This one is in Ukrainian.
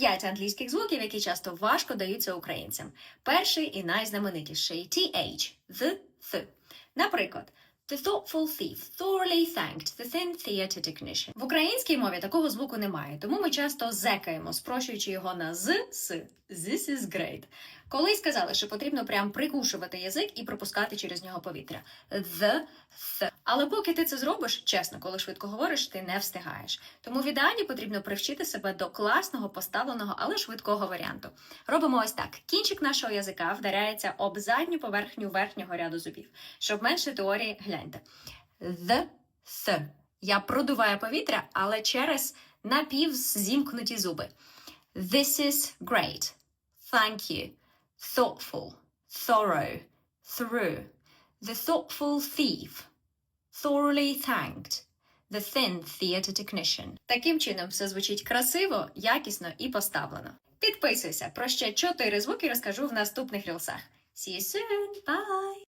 5 англійських звуків, які часто важко даються українцям. Перший і найзнаменитіший TH – the, th. Наприклад, The thoughtful thief thoroughly thanked the thin theatre technician. В українській мові такого звуку немає, тому ми часто зекаємо, спрощуючи його на з, с. This is great. Колись сказали, що потрібно прям прикушувати язик і пропускати через нього повітря. The, th. Але поки ти це зробиш, чесно, коли швидко говориш, ти не встигаєш. Тому в ідеалі потрібно привчити себе до класного, поставленого, але швидкого варіанту. Робимо ось так: кінчик нашого язика вдаряється об задню поверхню верхнього ряду зубів. Щоб менше теорії, гляньте. The, th. Я продуваю повітря, але через напівзімкнуті зуби. This is great. Thank you. Thoughtful. Thorough. Through. The thoughtful thief. Thoroughly thanked. The thin theater technician. Таким чином все звучить красиво, якісно і поставлено. Підписуйся. Про ще чотири звуки розкажу в наступних рілсах. See you soon. Bye!